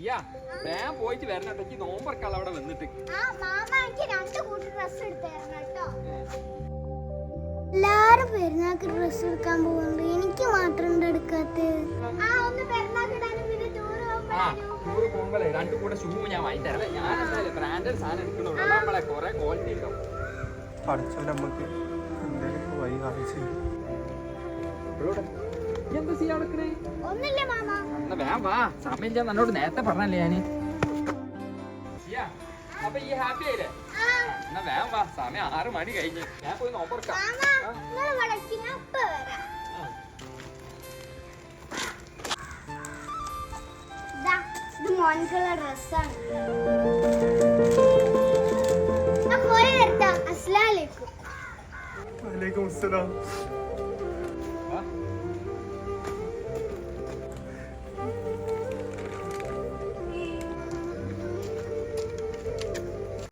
സിയ ഞാൻ പോയിട്ട് വരണം കേട്ടോ. ഈ നോമ്പറക്കാൾ അവിടെ വന്നിട്ട്. എല്ലാരും പെരുന്നാക്ക് ഡ്രസ് എടുക്കാൻ പോകുന്നുണ്ട്. എനിക്ക് മാത്രം എടുക്കാത്ത. ടൂറ് പോകുമ്പോഴേ രണ്ടു കൂടെ ഷൂ ഞാൻ വാങ്ങി തരാം. ഞാൻ എന്തായാലും ബ്രാൻഡഡ് സാധനം എടുക്കണുള്ളൂ നമ്മളെ കുറെ ക്വാളിറ്റി ഉണ്ടാവും പഠിച്ചോ നമുക്ക് എന്തെങ്കിലും വഴി കാണിച്ചു എന്താ ചെയ്യാൻ എടുക്കണേ ഒന്നില്ല മാമ. എന്നാ വേഗം വാ. സമയം ഞാൻ എന്നോട് നേരത്തെ പറഞ്ഞല്ലേ ഞാൻ? അപ്പൊ ഈ ഹാപ്പി ആയില്ലേ? എന്നാ വേഗം വാ. സമയം ആറ് മണി കഴിഞ്ഞ്. ഞാൻ പോയി നോമ്പറക്കാം ഇത് മോൻക്കുള്ള ഡ്രസ്സാണ്. പോയി വരട്ടാ. അസ്ലാലേക്കും വലൈക്കും അസ്സലാം